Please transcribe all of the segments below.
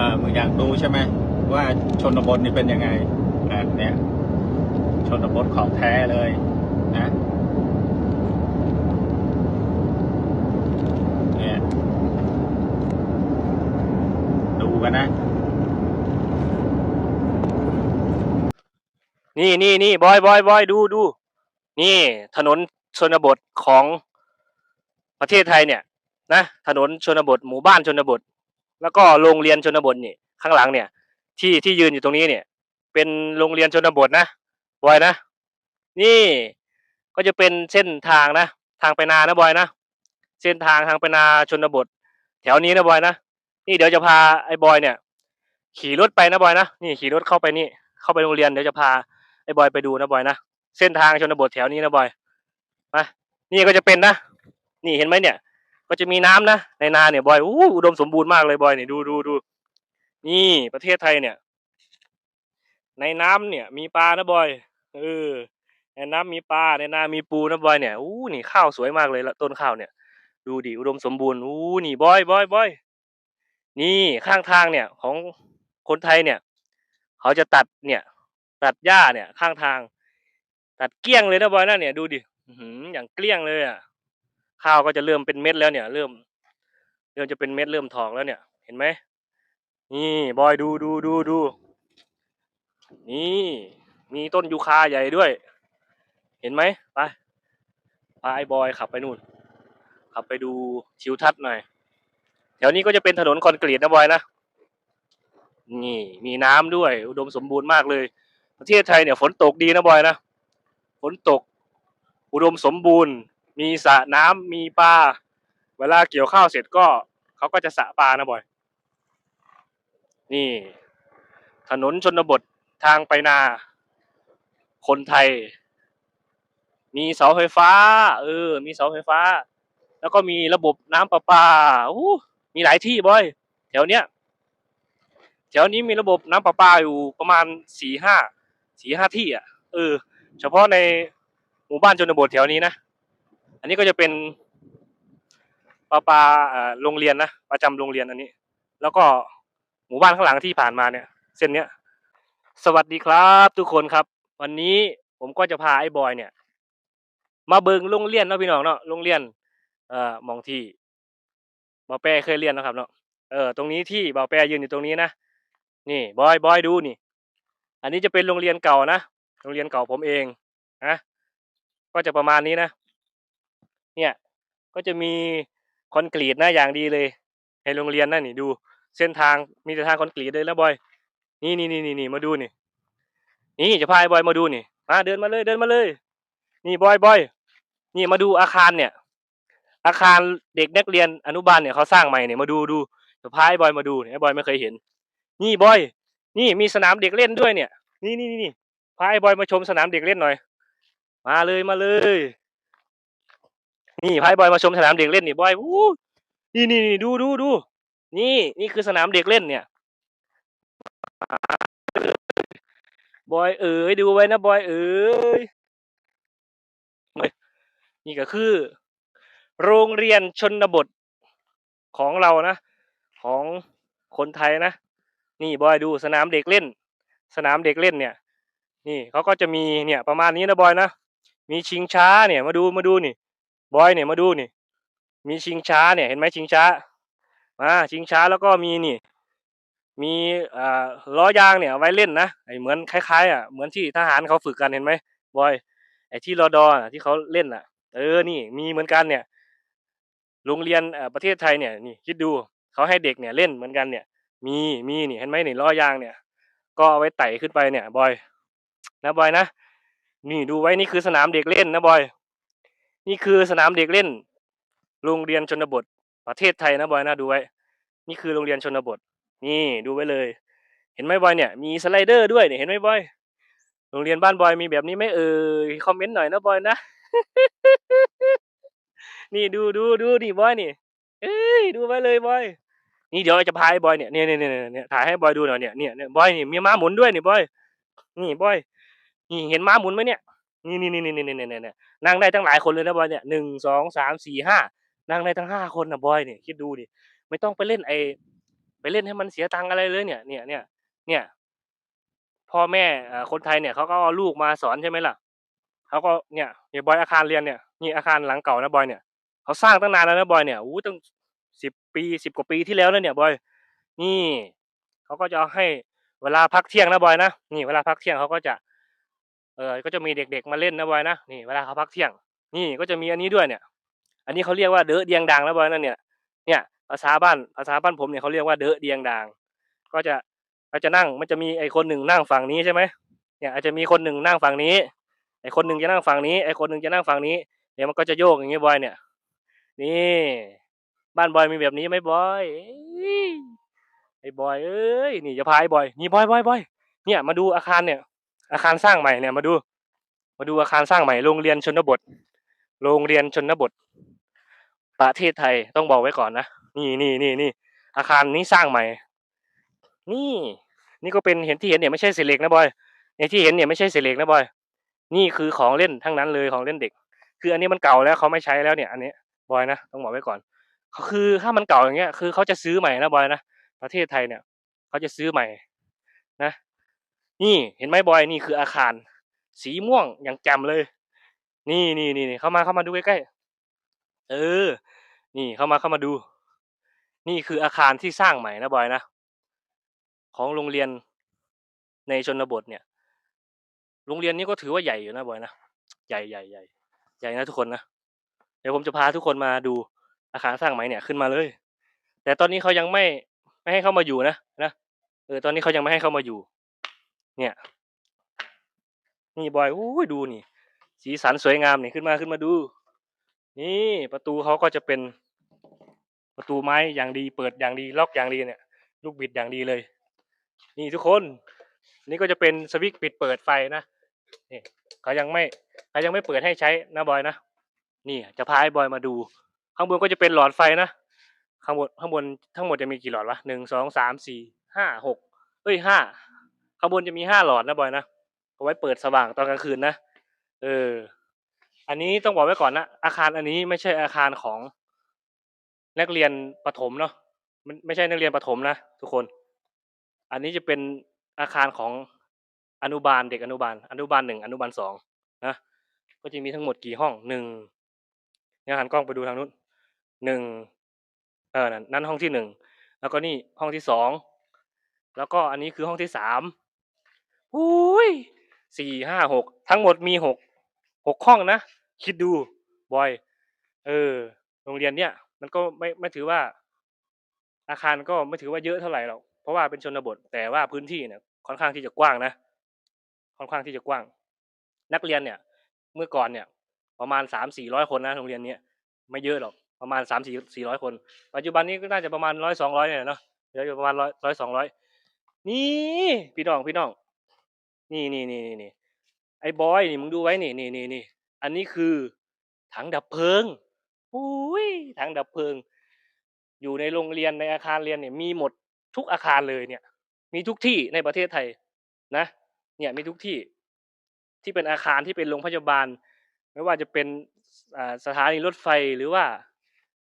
อ่ามึงอยากดูใช่ไหมว่าชนบทนี่เป็นยังไงอะเนี่ยชนบทของแท้เลยนะเนี่ยดูกันนะ นี่นี่นี่บอยบอยบอยดูดูนี่ถนนชนบทของประเทศไทยเนี่ย นะ ถนนชนบทหมู่บ้านชนบท แล้วก็โรงเรียนชนบทนี่ข้างหลังเนี่ย ที่ที่ยืนอยู่ตรงนี้เนี่ย เป็นโรงเรียนชนบทนะบอยนะ นี่ก็จะเป็นเส้นทางนะ ทางไปนานะบอยนะเส้นทางทางไปนาชนบท แถวนี้นะบอยนะนี่เดี๋ยวจะพาไอ้บอยเนี่ย ขี่รถไปนะบอยนะนี่ขี่รถเข้าไปนี่ เข้าไปโรงเรียนเดี๋ยวจะพาไอ้บอยไปดูนะบอยนะเส้นทางชนบทแถวนี้นะบอยมานี่ก็จะเป็นนะ นี่เห็นไหมเนี่ย ก็จะมีน้ำนะในนาเนี่ยบอยอู้อุดมสมบูรณ์มากเลยบอยเนี่ยดูดูดูนี่ประเทศไทยเนี่ย ในน้ำเนี่ย มีปลานะบอยเออในน้ำมีปลาในนามีปูนะบอยเนี่ยอู้นี่ข้าวสวยมากเลยละต้นข้าวเนี่ย ดูดิอุดมสมบูรณ์อู้นี่บอยบอยบอยนี่ข้างทางเนี่ย ของคนไทยเนี่ย เขาจะตัดเนี่ย ตัดหญ้าเนี่ย ข้างทาง ตัดเกลี้ยงเลยนะบอยนะเนี่ยดูดิอื้อหืออย่างเกลี้ยงเลยอะ ข้าวก็จะเริ่มเป็นเม็ดแล้วเนี่ย เริ่ม เริ่มจะเป็นเม็ดเริ่มถอกแล้วเนี่ย เห็นไหมนี่บอยดูดูดูดูนี่มีต้นยูคาใหญ่ด้วย เห็นไหมไปพาไอ้บอยขับไปนู่น ขับไปดูชิวทัศน์หน่อยแถวนี้ก็จะเป็นถนนคอนกรีตนะบอยนะนี่ มีน้ำด้วย อุดมสมบูรณ์มากเลย ประเทศไทยเนี่ยฝนตกดีนะบอยนะฝนตก อุดมสมบูรณ์ มีสระน้ำมีปลาเวลาเกี่ยวข้าวเสร็จก็เขาก็จะสระปลานะบอย นี่ ถนนชนบททางไปนา คนไทย มีเสาไฟฟ้า เออ มีเสาไฟฟ้า แล้วก็มีระบบน้ำประปาอู้มีหลายที่บอย แถวเนี้ยแถวนี้มีระบบน้ำประปาอยู่ประมาณสี่ห้าสี่ห้าที่อะเออ เฉพาะในหมู่บ้านชนบทแถวนี้นะ อันนี้ก็จะเป็นประปาอ่าโรงเรียนนะประจำโรงเรียนอันนี้ แล้วก็หมู่บ้านข้างหลังที่ผ่านมาเนี่ย เส้นเนี้ย สวัสดีครับทุกคนครับ วันนี้ผมก็จะพาไอ้บอยเนี่ย มาเบิงโรงเรียนเนาะพี่น้องเนาะโรงเรียน เอ่อมองที่บอแปรเคยเรียนนะครับเนาะเออตรงนี้ที่บอแปรยืนอยู่ตรงนี้นะนี่บอยบอยดูนี่ อันนี้จะเป็นโรงเรียนเก่านะโรงเรียนเก่าผมเองนะก็จะประมาณนี้นะ เนี่ยก็จะมีคอนกรีตนะอย่างดีเลย ในโรงเรียนนั่นนี่ดู เส้นทางมีแต่ทางคอนกรีตเลยนะบอยนี่นี่นี่นี่นี่มาดูนี่ นี่จะพาไอ้บอยมาดูนี่มาเดินมาเลยเดินมาเลย นี่บอยบอยนี่มาดูอาคารเนี่ย อาคารเด็กนักเรียนอนุบาลเนี่ยเขาสร้างใหม่เนี่ยมาดูดูเดี๋ยวพาไอ้บอยมาดูเนี่ยไอ้บอยไม่เคยเห็น นี่บอย นี่มีสนามเด็กเล่นด้วยเนี่ย นี่นี่นี่นี่พาไอ้บอยมาชมสนามเด็กเล่นหน่อย มาเลยมาเลย นี่พาไอ้บอยมาชมสนามเด็กเล่นนี่บอยอู้นี่นี่นี่ดูดูดู นี่นี่คือสนามเด็กเล่นเนี่ย บอยเอ๋ยดูไว้นะบอยเอ๋ยเฮ้ยนี่ก็คือ โรงเรียนชนบทของเรานะ ของคนไทยนะ นี่บอยดูสนามเด็กเล่น สนามเด็กเล่นเนี่ย นี่เขาก็จะมีเนี่ยประมาณนี้นะบอยนะ มีชิงช้าเนี่ยมาดูมาดูนี่ บอยเนี่ยมาดูนี่ มีชิงช้าเนี่ยเห็นไหมชิงช้ามาชิงช้าแล้วก็มีนี่ มีอ่าล้อยางเนี่ยไว้เล่นนะไอเหมือนคล้ายๆอะเหมือนที่ทหารเขาฝึกกันเห็นไหมบอย ไอที่รอดอน่ะที่เขาเล่นอะ เออนี่มีเหมือนกันเนี่ย โรงเรียนอ่อประเทศไทยเนี่ยนี่คิดดูเขาให้เด็กเนี่ยเล่นเหมือนกันเนี่ย มีมีนี่เห็นไหมนี่ล้อยางเนี่ย ก็เอาไว้ไต่ขึ้นไปเนี่ยบอยนะบอยนะนี่ดูไว้นี่คือสนามเด็กเล่นนะบอย นี่คือสนามเด็กเล่น โรงเรียนชนบท ประเทศไทยนะบอยนะดูไว้ นี่คือโรงเรียนชนบท นี่ดูไว้เลย เห็นไหมบอยเนี่ย มีสไลเดอร์ด้วยเนี่ยเห็นไหมบอย โรงเรียนบ้านบอยมีแบบนี้ไหมเอ่ยคอมเมนต์หน่อยนะบอยนะ นี่ดูดูดูนี่บอยนี่ เอ้ยดูไว้เลยบอยนี่เดี๋ยวจะพาไอ้บอยเนี่ยเนี่ยเนี่ยเนี่ยเนี่ยถ่ายให้บอยดูหน่อยเนี่ยเนี่ยเนี่ยบอยนี่มีม้าหมุนด้วยนี่บอย นี่บอย นี่เห็นม้าหมุนไหมเนี่ย นี่นี่นี่นี่นี่นี่นี่นั่งได้ตั้งหลายคนเลยนะบอยเนี่ยหนึ่งสองสามสี่ห้านั่งได้ทั้งห้าคนนะบอยเนี่ยคิดดูดิไม่ต้องไปเล่นไอไปเล่นให้มันเสียตังค์อะไรเลยเนี่ยเนี่ยเนี่ยเนี่ยพ่อแม่คนไทยเนี่ยเขาก็เอาลูกมาสอนใช่ไหมล่ะเขาก็เนี่ยเนี่ยบอยอาคารเรียนเนี่ยนี่อาคารหลังเก่านะบอยเนี่ยเขาสร้างตั้งนานแล้วนะบอยเนี่ยอู้ตั้งสิบปีสิบกว่าปีที่แล้วแล้วเนี่ยบอยนี่เขาก็จะให้เวลาพักเที่ยงนะบอยนะนี่เวลาพักเที่ยงเขาก็จะ ออ ก็จะมีเด็กๆมาเล่นนะบอยนะ นี่เวลาเขาพักเที่ยง นี่ก็จะมีอันนี้ด้วยเนี่ย อันนี้เขาเรียกว่าเดอะเดียงดังนะบอยนั่นเนี่ย เนี่ยภาษาบ้านภาษาบ้านผมเนี่ยเขาเรียกว่าเดอะเดียงดัง ก็จะก็จะนั่งมันจะมีไอ้คนหนึ่งนั่งฝั่งนี้ใช่ไหมเนี่ยอาจจะมีคนหนึ่งนั่งฝั่งนี้ ไอ้คนหนึ่งจะนั่งฝั่งนี้ ไอ้คนหนึ่งจะนั่งฝั่งนี้ เดี๋ยวมันก็จะโยกอย่างงี้บอยเนี่ย นี่ บ้านบอยมีแบบนี้ไหมบอยไอ้บอยเอ้ย นี่จะพาไอ้บอย นี่บอยบอยบอยเนี่ยมาดูอาคารเนี่ย อาคารสร้างใหม่เนี่ยมาดู มาดูอาคารสร้างใหม่โรงเรียนชนบท โรงเรียนชนบท ประเทศไทยต้องบอกไว้ก่อนนะนี่นี่นี่นี่อาคารนี้สร้างใหม่ นี่ นี่ก็เป็นเห็นที่เห็นเนี่ยไม่ใช่เศษเหล็กนะบอยในที่เห็นเนี่ยไม่ใช่เศษเหล็กนะบอย นี่คือของเล่นทั้งนั้นเลยของเล่นเด็ก คืออันนี้มันเก่าแล้วเขาไม่ใช้แล้วเนี่ย อันนี้บอยนะต้องบอกไว้ก่อนคือถ้ามันเก่าอย่างเงี้ย คือเขาจะซื้อใหม่นะบอยนะประเทศไทยเนี่ยเขาจะซื้อใหม่นะ นี่เห็นไหมบอยนี่คืออาคาร สีม่วงอย่างแจ่มเลย นี่นี่นี่เข้ามาเข้ามาดูใกล้ๆเออ นี่เข้ามาเข้ามาดู นี่คืออาคารที่สร้างใหม่นะบอยนะของโรงเรียนในชนบทเนี่ย โรงเรียนนี้ก็ถือว่าใหญ่อยู่นะบอยนะใหญ่ใหญ่ใหญ่ใหญ่นะทุกคนนะเดี๋ยวผมจะพาทุกคนมาดูอาคารสร้างใหม่เนี่ยขึ้นมาเลย แต่ตอนนี้เขายังไม่ไม่ให้เข้ามาอยู่นะนะเออตอนนี้เขายังไม่ให้เข้ามาอยู่ เนี่ยนี่บอยโอ้ดูนี่ สีสันสวยงามนี่ขึ้นมาขึ้นมาดู นี่ประตูเขาก็จะเป็นประตูไม้อย่างดีเปิดอย่างดีล็อกอย่างดีเนี่ย ลูกบิดอย่างดีเลย นี่ทุกคนนี่ก็จะเป็นสวิตช์ปิดเปิดไฟนะนี่เขายังไม่เขายังไม่เปิดให้ใช้นะบอยนะนี่จะพาไอ้บอยมาดู ข้างบนก็จะเป็นหลอดไฟนะข้างบนข้างบนทั้งหมดจะมีกี่หลอดวะหนึ่งสองสามสี่ห้าหกเอ้ยห้า ข้างบนจะมีห้าหลอดนะบอยนะเอาไว้เปิดสว่างตอนกลางคืนนะเออ อันนี้ต้องบอกไว้ก่อนนะอาคารอันนี้ไม่ใช่อาคารของนักเรียนประถมเนาะมันไม่ใช่นักเรียนประถมนะทุกคน อันนี้จะเป็นอาคารของอนุบาลเด็กอนุบาล อนุบาลหนึ่งอนุบาลสองนะก็จะมีทั้งหมดกี่ห้องหนึ่งเนี่ยหันกล้องไปดูทางนู้นหนึ่งเออนั่นนั่นห้องที่หนึ่งแล้วก็นี่ห้องที่สองแล้วก็อันนี้คือห้องที่สาม อุ้ยสี่ห้าหกทั้งหมดมีหกหกห้องนะ คิดดูบอย เออ โรงเรียนเนี่ย มันก็ไม่ไม่ถือว่า อาคารก็ไม่ถือว่าเยอะเท่าไหร่หรอกเพราะว่าเป็นชนบท แต่ว่าพื้นที่เนี่ย ค่อนข้างที่จะกว้างนะค่อนข้างที่จะกว้าง นักเรียนเนี่ย เมื่อก่อนเนี่ย ประมาณสามสี่ร้อยคนนะโรงเรียนเนี้ยไม่เยอะหรอกประมาณสามสี่สี่ร้อยคน ปัจจุบันนี้ก็น่าจะประมาณร้อยสองร้อยเนี่ยเนาะเดี๋ยวอยู่ประมาณร้อยร้อยสองร้อยนี่ พี่น้องพี่น้อง นี่นี่นี่นี่นี่ไอ้บอยนี่มึงดูไว้นี่นี่นี่นี่อันนี้คือถังดับเพลิงอุ้ยถังดับเพลิง อยู่ในโรงเรียนในอาคารเรียนเนี่ยมีหมดทุกอาคารเลยเนี่ย มีทุกที่ในประเทศไทยนะ เนี่ยมีทุกที่ที่เป็นอาคารที่เป็นโรงพยาบาล ไม่ว่าจะเป็นสถานีรถไฟหรือว่า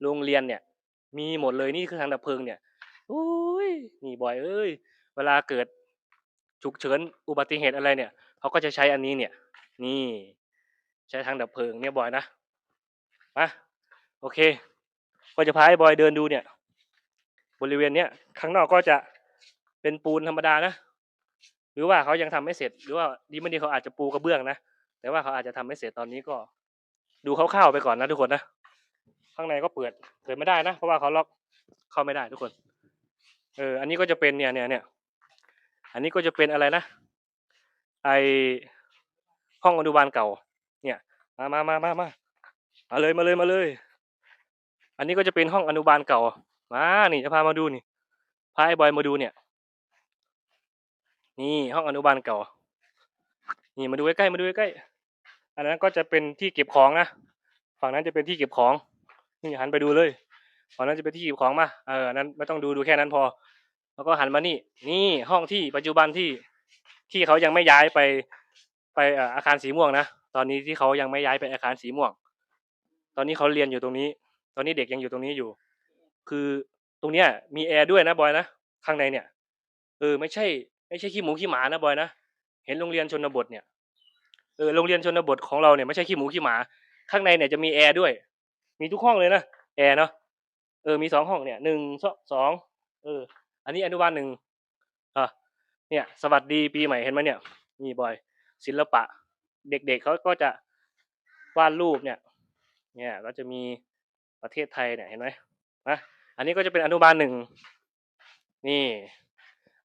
โรงเรียนเนี่ย มีหมดเลยนี่คือทางดับเพลิงเนี่ยอุ้ยนี่บ่อยเอ้ย เวลาเกิด ฉุกเฉินอุบัติเหตุอะไรเนี่ยเขาก็จะใช้อันนี้เนี่ย นี่ ใช้ทางดับเพลิงเนี่ยบ่อยนะมาโอเค ก็จะพาไอ้บอยเดินดูเนี่ย บริเวณเนี้ยข้างนอกก็จะเป็นปูนธรรมดานะหรือว่าเขายังทำไม่เสร็จ หรือว่าดีไม่ดีเขาอาจจะปูกระเบื้องนะแต่ว่าเขาอาจจะทำไม่เสร็จตอนนี้ก็ ดูคร่าวๆไปก่อนนะทุกคนนะข้างในก็เปิดเปิดไม่ได้นะเพราะว่าเขาล็อกเข้าไม่ได้ทุกคน เออ อันนี้ก็จะเป็นเนี่ยเนี่ยเนี่ย อันนี้ก็จะเป็นอะไรนะ ไอห้องอนุบาลเก่า เนี่ย มามามามามามาเลยมาเลยมาเลย อันนี้ก็จะเป็นห้องอนุบาลเก่า มา นี่จะพามาดูนี่ พาไอ้บอยมาดูเนี่ย นี่ห้องอนุบาลเก่า นี่มาดูใกล้ๆมาดูใกล้ๆอันนั้นก็จะเป็นที่เก็บของนะ ฝั่งนั้นจะเป็นที่เก็บของ นี่หันไปดูเลยฝั่งนั้นจะเป็นที่เก็บของมา เออนนั้นไม่ต้องดูดูแค่นั้นพอ แล้วก็หันมานี่ นี่ห้องที่ปัจจุบันที่ที่เขายังไม่ย้ายไปไปอาคารสีม่วงนะตอนนี้ที่เขายังไม่ย้ายไปอาคารสีม่วง ตอนนี้เขาเรียนอยู่ตรงนี้ ตอนนี้เด็กยังอยู่ตรงนี้อยู่ คือตรงเนี้ย มีแอร์ด้วยนะบอยนะข้างในเนี่ยเออไม่ใช่ ไม่ใช่ขี้หมูขี้หมานะบอยนะเห็นโรงเรียนชนบทเนี่ยเออโรงเรียนชนบทของเราเนี่ยไม่ใช่ขี้หมูขี้หมา ข้างในเนี่ยจะมีแอร์ด้วย มีทุกห้องเลยนะแอร์เนาะเออมีสองห้องเนี่ยหนึ่งสองเออ อันนี้อนุบาลหนึ่งอะเนี่ยสวัสดีปีใหม่เห็นไหมเนี่ยนี่บอย ศิลปะ เด็กๆเขาก็จะวาดรูปเนี่ย เนี่ยก็จะมีประเทศไทยเนี่ยเห็นไหมนะอันนี้ก็จะเป็นอนุบาลหนึ่งนี่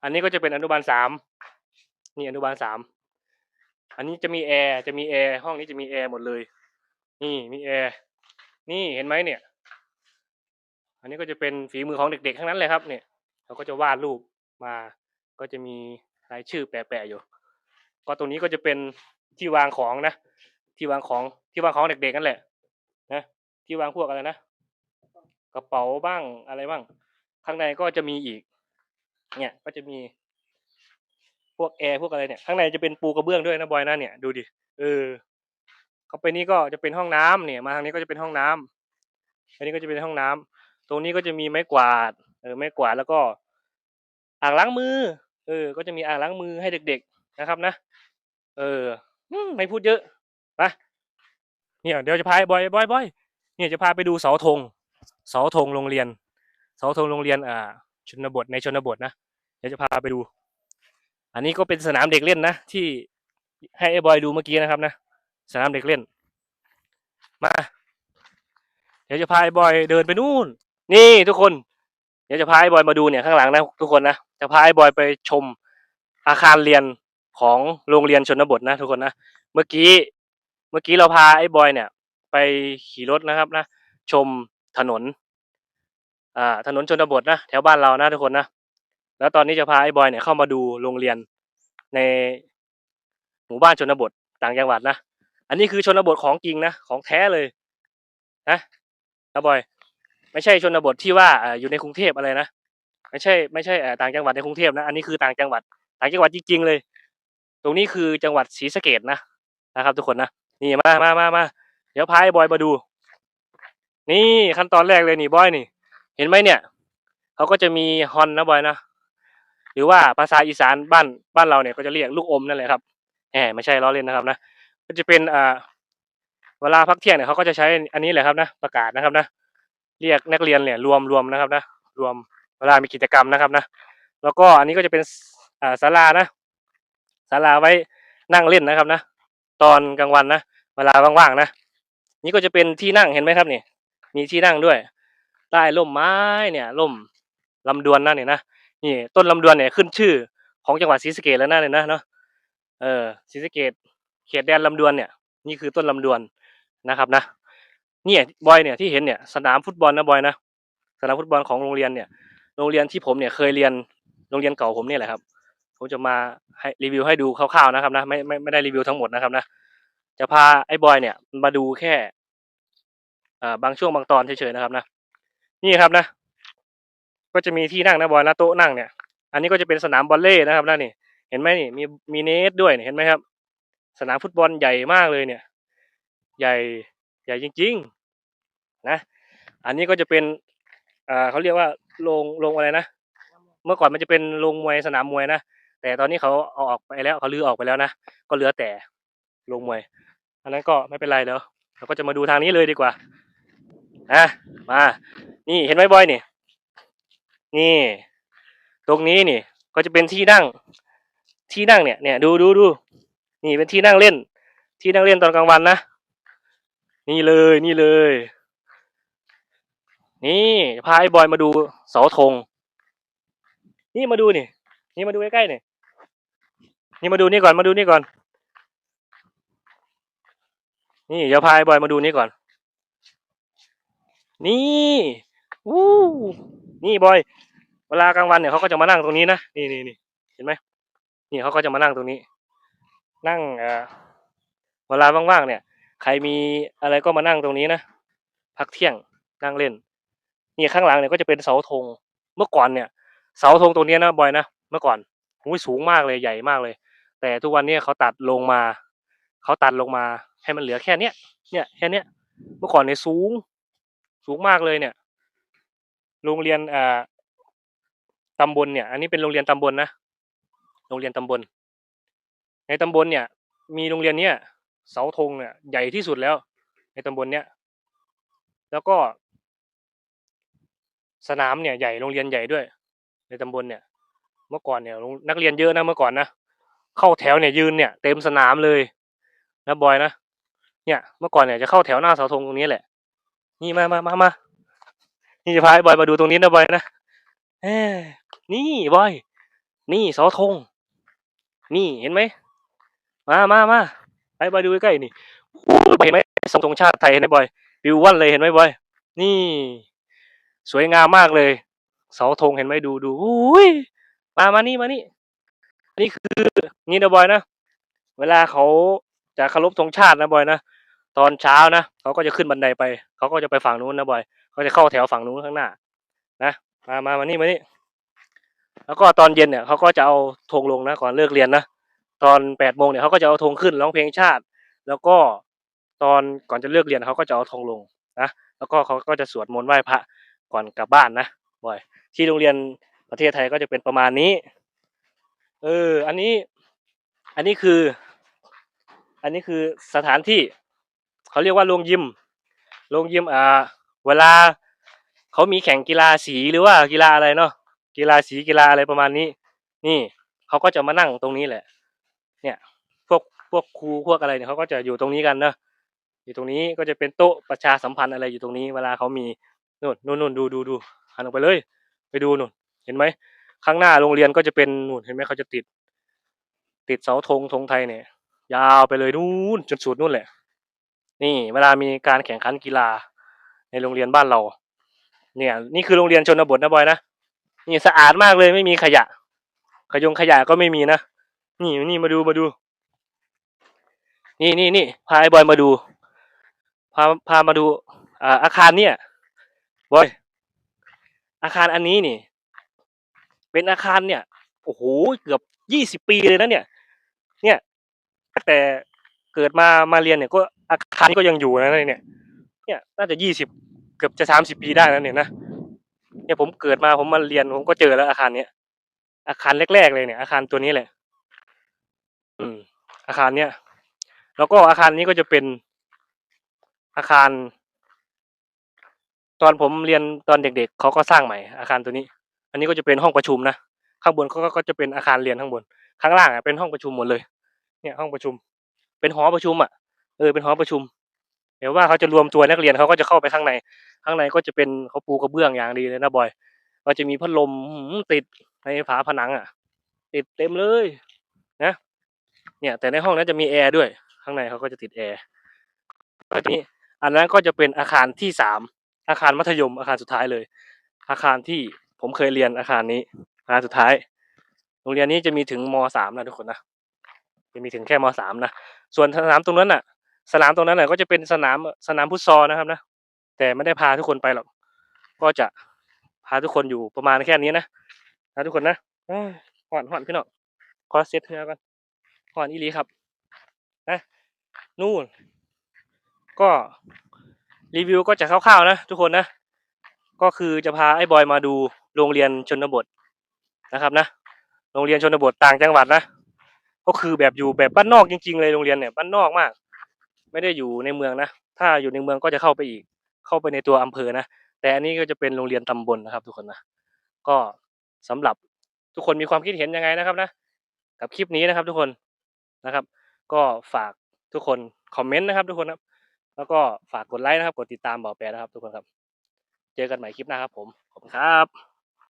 อันนี้ก็จะเป็นอนุบาลสามนี่อนุบาลสามอันนี้จะมีแอร์จะมีแอร์ห้องนี้จะมีแอร์หมดเลย นี่มีแอร์นี่เห็นไหมเนี่ย อันนี้ก็จะเป็นฝีมือของเด็กๆทั้งนั้นเลยครับเนี่ย เขาก็จะวาดรูปมา ก็จะมีรายชื่อแปะๆอยู่ ก็ตรงนี้ก็จะเป็นที่วางของนะ ที่วางของที่วางของเด็กๆนั่นแหละ นะ ที่วางพวกอะไรนะ กระเป๋าบ้างอะไรบ้าง ข้างในก็จะมีอีก เนี่ยก็จะมี พวกแอร์พวกอะไรเนี่ย ข้างในจะเป็นปูกระเบื้องด้วยนะบอยนะเนี่ยดูดิ เออ เข้าไปนี่ก็จะเป็นห้องน้ำเนี่ย มาทางนี้ก็จะเป็นห้องน้ำอันนี้ก็จะเป็นห้องน้ำตรงนี้ก็จะมีไม้กวาด เออไม้กวาดแล้วก็ อ่างล้างมือ เออ ก็จะมีอ่างล้างมือให้เด็ก ๆนะครับ นะ เออไม่พูดเยอะไปเนี่ยเดี๋ยวจะพาบอยบอยบอยเนี่ยจะพาไปดูเสาธงเสาธงโรงเรียน เสาธงโรงเรียน อ่า ชนบทในชนบทนะเดี๋ยวจะพาไปดู อันนี้ก็เป็นสนามเด็กเล่นนะที่ให้ไอ้บอยดูเมื่อกี้นะครับ นะสนามเด็กเล่น มา เดี๋ยวจะพาไอ้บอยเดินไปนู่น นี่ทุกคน ดี๋ยวจะพาไอ้บอยมาดูเนี่ยข้างหลังนะทุกคนนะจะพาไอ้บอยไปชมอาคารเรียนของโรงเรียนชนบทนะ ทุกคนนะเมื่อกี้เมื่อกี้เราพาไอ้บอยเนี่ย ไปขี่รถนะครับนะชมถนนอ่าถนนชนบทนะแถวบ้านเรานะทุกคนนะแล้วตอนนี้จะพาไอ้บอยเนี่ยเข้ามาดูโรงเรียนในหมู่บ้านชนบทต่างจังหวัดนะอันนี้คือชนบทของจริงนะของแท้เลยนะนะบอย ไม่ใช่ชนบทที่ว่าอยู่ในกรุงเทพอะไรนะไม่ใช่ไม่ใช่ต่างจังหวัดในกรุงเทพนะอันนี้คือต่างจังหวัด ต่างจังหวัดจริงๆเลย ตรงนี้คือจังหวัดศรีสะเกดนะนะครับ ทุกคนนะนี่มามามามาเดี๋ยวพาไอ้บอยมาดู นี่ขั้นตอนแรกเลยนี่บอยนี่ เห็นไหมเนี่ยเขาก็จะมีฮอนนะบอยนะหรือว่าภาษาอีสานบ้านบ้านเราเนี่ยก็จะเรียกลูกอมนั่นแหละครับแหมไม่ใช่ล้อเล่นนะครับนะก็จะเป็นอ่าเวลาพักเที่ยงเนี่ยเขาก็จะใช้อันนี้แหละครับนะประกาศนะครับนะ เรียกนักเรียนเนี่ยรวมรวมนะครับนะรวมเวลามีกิจกรรมนะครับนะแล้วก็อันนี้ก็จะเป็นศาลานะศาลาไว้นั่งเล่นนะครับนะตอนกลางวันนะเวลาว่างๆนะนี่ก็จะเป็นที่นั่งเห็นไหมครับนี่มีที่นั่งด้วยใต้ร่มไม้เนี่ยร่มลำดวนนั่นเนี่ยนะนี่ต้นลำดวนเนี่ยขึ้นชื่อของจังหวัดศรีสะเกษแล้วนะเนี่ยนะเนาะเออศรีสะเกษเขตแดนลำดวนเนี่ยนี่คือต้นลำดวนนะครับนะ เนี่ยบอยเนี่ยที่เห็นเนี่ยสนามฟุตบอลนะบอยนะสนามฟุตบอลของโรงเรียนเนี่ย โรงเรียนที่ผมเนี่ยเคยเรียนโรงเรียนเก่าผมเนี่ยแหละครับ ผมจะมาให้รีวิวให้ดูคร่าวๆนะครับนะไม่ไม่ไม่ได้รีวิวทั้งหมดนะครับนะจะพาไอ้บอยเนี่ยมาดูแค่อ่าบางช่วงบางตอนเฉยๆนะครับนะนี่ครับนะ ก็จะมีที่นั่งนะบอยนะโต๊ะนั่งเนี่ย อันนี้ก็จะเป็นสนามบอลเล่นะครับนะนี่เห็นไหมนี่มีมีเนตด้วยเห็นไหมครับ สนามฟุตบอลใหญ่มากเลยเนี่ย ใหญ่ หญ่จริงๆนะ อันนี้ก็จะเป็นอ่าเขาเรียกว่าโรงโรงอะไรนะ เมื่อก่อนมันจะเป็นโรงมวยสนามมวยนะ แต่ตอนนี้เขาเอาออกไปแล้วเขาลื้อออกไปแล้วนะ ก็เหลือแต่โรงมวย อันนั้นก็ไม่เป็นไรแล้ว เราก็จะมาดูทางนี้เลยดีกว่าอะมา นี่เห็นไหมบอยนี่ นี่ ตรงนี้นี่ ก็จะเป็นที่นั่ง ที่นั่งเนี่ย เนี่ยดูดูดู นี่เป็นที่นั่งเล่น ที่นั่งเล่นตอนกลางวันนะ นี่เลยนี่เลย นี่พาไอ้บอยมาดูเสาธง นี่มาดูนี่ นี่มาดูใกล้ๆนี่นี่มาดูนี่ก่อนมาดูนี่ก่อน นี่เดี๋ยวพาไอ้บอยมาดูนี่ก่อน นี่วู้นี่บอย เวลากลางวันเนี่ยเขาก็จะมานั่งตรงนี้นะนี่นี่นี่เห็นไหมนี่เขาก็จะมานั่งตรงนี้ นั่งเอ่อเวลาว่างๆเนี่ย ใครมีอะไรก็มานั่งตรงนี้นะพักเที่ยงนั่งเล่นนี่ข้างหลังเนี่ยก็จะเป็นเสาธงเมื่อก่อนเนี่ย เสาธงตรงนี้นะบอยนะเมื่อก่อนหูยสูงมากเลยใหญ่มากเลย แต่ทุกวันนี้เขาตัดลงมาเขาตัดลงมาให้มันเหลือแค่เนี้ยเนี่ยแค่เนี้ยเมื่อก่อนเนี่ยสูง สูงมากเลยเนี่ย โรงเรียนอ่าตำบลเนี่ย อันนี้เป็นโรงเรียนตำบลนะโรงเรียนตำบล ในตำบลเนี่ย มีโรงเรียนเนี่ย เสาธงเนี่ยใหญ่ที่สุดแล้ว ในตำบลเนี่ยแล้วก็ สนามเนี่ยใหญ่โรงเรียนใหญ่ด้วย ในตำบลเนี่ย เมื่อก่อนเนี่ยนักเรียนเยอะนะเมื่อก่อนนะเข้าแถวเนี่ยยืนเนี่ย เต็มสนามเลยนะบอยนะเนี่ยเมื่อก่อนเนี่ยจะเข้าแถวหน้าเสาธงตรงนี้แหละ นี่มามามามานี่จะพาบอยมาดูตรงนี้นะบอยนะเอ้นี่บอย นี่เสาธง นี่เห็นไหมมามามา ไอ้บอยดูใกล้ๆนี่เห็นไหมทรงธงชาติไทยเห็นไหมบอยวิววันเลยเห็นไหมบอย นี่ สวยงามมากเลย เสาธงเห็นไหมดูดูอุ้ยมามานี่มานี่นี่คือนี่นะบอยนะเวลาเขาจะเคารพธงชาตินะบอยนะตอนเช้านะเขาก็จะขึ้นบันไดไปเขาก็จะไปฝั่งนู้นนะบอยเขาจะเข้าแถวฝั่งนู้นข้างหน้า นะมามามานี่มานี่แล้วก็ตอนเย็นเนี่ยเขาก็จะเอาธงลงนะก่อนเลิกเรียนนะ ตอนแปดโมงเนี่ยเขาก็จะเอาธงขึ้นร้องเพลงชาติ แล้วก็ตอนก่อนจะเลิกเรียนเขาก็จะเอาธงลงนะแล้วก็เขาก็จะสวดมนต์ไหว้พระก่อนกลับบ้านนะบ่อย ที่โรงเรียนประเทศไทยก็จะเป็นประมาณนี้ เออ อันนี้ อันนี้คือ อันนี้คือสถานที่เขาเรียกว่าโรงยิมโรงยิมอ่า เวลาเขามีแข่งกีฬาสีหรือว่ากีฬาอะไรเนาะกีฬาสีกีฬาอะไรประมาณนี้ นี่เขาก็จะมานั่งตรงนี้แหละ เนี่ยพวกพวกครูพวกอะไรเนี่ยเขาก็จะอยู่ตรงนี้กันนะอยู่ตรงนี้ก็จะเป็นโต๊ะประชาสัมพันธ์อะไรอยู่ตรงนี้ เวลาเขามีนู่นนู่นนู่นดูดูดูหันออกไปเลย ไปดูนู่นเห็นไหมข้างหน้าโรงเรียนก็จะเป็นนู่นเห็นไหมเขาจะติด ติดเสาธงธงไทยเนี่ย ยาวไปเลยนู่นจนสุดนู่นแหละ นี่ เวลามีการแข่งขันกีฬา ในโรงเรียนบ้านเรา เนี่ย นี่คือโรงเรียนชนบทนะบอยนะนี่สะอาดมากเลยไม่มีขยะ ขยงขยะก็ไม่มีนะ นี่นี่มาดูมาดู นี่นี่นี่พาไอ้บอยมาดู พาพามาดู อ่า อาคารเนี่ยบอย อาคารอันนี้นี่ เป็นอาคารเนี่ย โอ้โหเกือบยี่สิบปีเลยนะเนี่ย เนี่ยตั้งแต่เกิดมามาเรียนเนี่ย ก็อาคารนี้ก็ยังอยู่นะเนี่ย เนี่ยน่าจะยี่สิบเกือบจะสามสิบปีได้แล้วเนี่ยนะเนี่ยผมเกิดมาผมมาเรียนผมก็เจอแล้วอาคารเนี้ยอาคารแรกๆเลยเนี่ยอาคารตัวนี้แหละ อาคารเนี้ยแล้วก็อาคารนี้ก็จะเป็นอาคาร ตอนผมเรียนตอนเด็กๆเขาก็สร้างใหม่อาคารตัวนี้ อันนี้ก็จะเป็นห้องประชุมนะข้างบนเขาก็จะเป็นอาคารเรียนข้างบน ข้างล่างอะเป็นห้องประชุมหมดเลย เนี่ยห้องประชุม เป็นหอประชุมอะเออเป็นหอประชุม เดี๋ยวว่าเขาจะรวมตัวนักเรียนเขาก็จะเข้าไปข้างใน ข้างในก็จะเป็นเขาปูกระเบื้องอย่างดีเลยนะบอย ก็จะมีพัดลมติดในฝาผนังอะ ติดเต็มเลย เนี่ย แต่ในห้องนั้นจะมีแอร์ด้วย ข้างในเขาก็จะติดแอร์ก็ทีนี้ อันนั้นก็จะเป็นอาคารที่สามอาคารมัธยมอาคารสุดท้ายเลย อาคารที่ผมเคยเรียนอาคารนี้อาคารสุดท้าย โรงเรียนนี้จะมีถึงมสามนะทุกคนนะจะมีถึงแค่มสามนะส่วนสนามตรงนั้นน่ะ สนามตรงนั้นน่ะก็จะเป็นสนามสนามฟุตซอลนะครับนะแต่ไม่ได้พาทุกคนไปหรอกก็จะพาทุกคนอยู่ประมาณแค่นี้นะนะทุกคนนะหอนหอนพี่น้องขอเซตเนื้อก่อน หอนอีหลีครับนะนู่น ก็รีวิวก็จะคร่าวๆนะทุกคนนะ ก็คือจะพาไอ้บอยมาดูโรงเรียนชนบทนะครับนะ โรงเรียนชนบทต่างจังหวัดนะ ก็คือแบบอยู่แบบบ้านนอกจริง ๆ เลยโรงเรียนเนี่ยบ้านนอกมาก ไม่ได้อยู่ในเมืองนะ ถ้าอยู่ในเมืองก็จะเข้าไปอีก เข้าไปในตัวอำเภอนะ แต่อันนี้ก็จะเป็นโรงเรียนตำบลนะครับ ทุกคนนะ ก็สำหรับทุกคนมีความคิดเห็นยังไงนะครับนะ กับคลิปนี้นะครับทุกคน นะครับ ก็ฝากทุกคนคอมเมนต์นะครับ ทุกคนครับแล้วก็ฝากกดไลค์นะครับ กดติดตามบ่อแปรนะครับ ทุกคนครับ เจอกันใหม่คลิปหน้าครับผมขอบคุณครับ